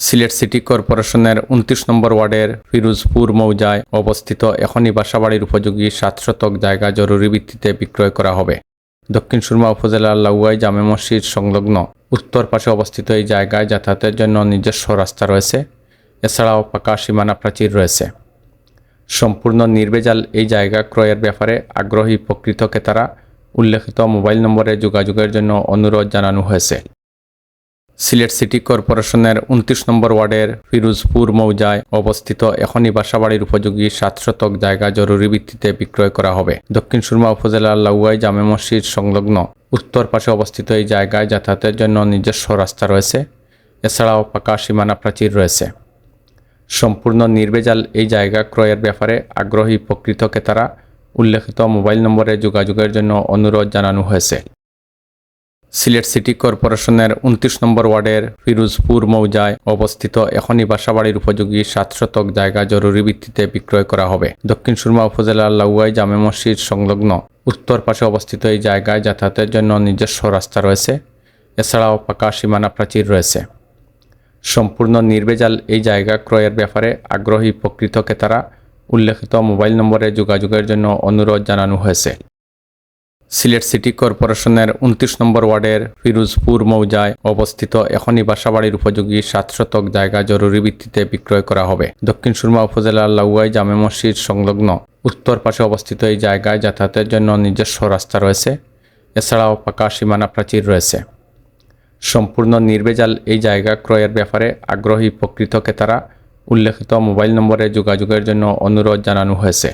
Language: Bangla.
সিলেট সিটি কর্পোরেশনের উনত্রিশ নম্বর ওয়ার্ডের ফিরোজপুর মৌজায় অবস্থিত এখনই বাসাবাড়ির উপযোগী সাত শতক জায়গা জরুরি ভিত্তিতে বিক্রয় করা হবে। দক্ষিণ সুরমা উপজেলার লাউয়াই জামে মসজিদ সংলগ্ন উত্তর পাশে অবস্থিত এই জায়গায় যাতায়াতের জন্য নিজস্ব রাস্তা রয়েছে। এছাড়াও পাকা সীমানা প্রাচীর রয়েছে। সম্পূর্ণ নির্ভেজাল এই জায়গা ক্রয়ের ব্যাপারে আগ্রহী প্রকৃত ক্রেতারা উল্লেখিত মোবাইল নম্বরে যোগাযোগের জন্য অনুরোধ জানানো হয়েছে। সিলেট সিটি কর্পোরেশনের উনত্রিশ নম্বর ওয়ার্ডের ফিরোজপুর মৌজায় অবস্থিত এখনই বাসাবাড়ির উপযোগী সাত শতক জায়গা জরুরি ভিত্তিতে বিক্রয় করা হবে। দক্ষিণ সুরমা উপজেলার লাউয়াই জামে মসজিদ সংলগ্ন উত্তর পাশে অবস্থিত এই জায়গায় যাতায়াতের জন্য নিজস্ব রাস্তা রয়েছে। এছাড়াও পাকা সীমানা প্রাচীর রয়েছে। সম্পূর্ণ নির্ভেজাল এই জায়গা ক্রয়ের ব্যাপারে আগ্রহী প্রকৃত ক্রেতারা উল্লেখিত মোবাইল নম্বরে যোগাযোগের জন্য অনুরোধ জানানো হয়েছে। সিলেট সিটি কর্পোরেশনের উনত্রিশ নম্বর ওয়ার্ডের ফিরোজপুর মৌজায় অবস্থিত এখনই বাসাবাড়ির উপযোগী সাত শতক জায়গা জরুরি ভিত্তিতে বিক্রয় করা হবে। দক্ষিণ সুরমা উপজেলার লাউয়াই জামে মসজিদ সংলগ্ন উত্তর পাশে অবস্থিত এই জায়গায় যাতায়াতের জন্য নিজস্ব রাস্তা রয়েছে। এছাড়াও পাকা সীমানা প্রাচীর রয়েছে। সম্পূর্ণ নির্ভেজাল এই জায়গা ক্রয়ের ব্যাপারে আগ্রহী প্রকৃত ক্রেতারা উল্লেখিত মোবাইল নম্বরে যোগাযোগের জন্য অনুরোধ জানানো হয়েছে। সিলেট সিটি কর্পোরেশনের উনত্রিশ নম্বর ওয়ার্ডের ফিরোজপুর মৌজায় অবস্থিত এখনই বাসাবাড়ির উপযোগী সাত শতক জায়গা জরুরি ভিত্তিতে বিক্রয় করা হবে। দক্ষিণ সুরমা উপজেলার লাউয়াই জামে মসজিদ সংলগ্ন উত্তর পাশে অবস্থিত এই জায়গায় যাতায়াতের জন্য নিজস্ব রাস্তা রয়েছে। এছাড়াও পাকা সীমানা প্রাচীর রয়েছে। সম্পূর্ণ নির্ভেজাল এই জায়গা ক্রয়ের ব্যাপারে আগ্রহী প্রকৃত ক্রেতারা উল্লেখিত মোবাইল নম্বরে যোগাযোগের জন্য অনুরোধ জানানো হয়েছে।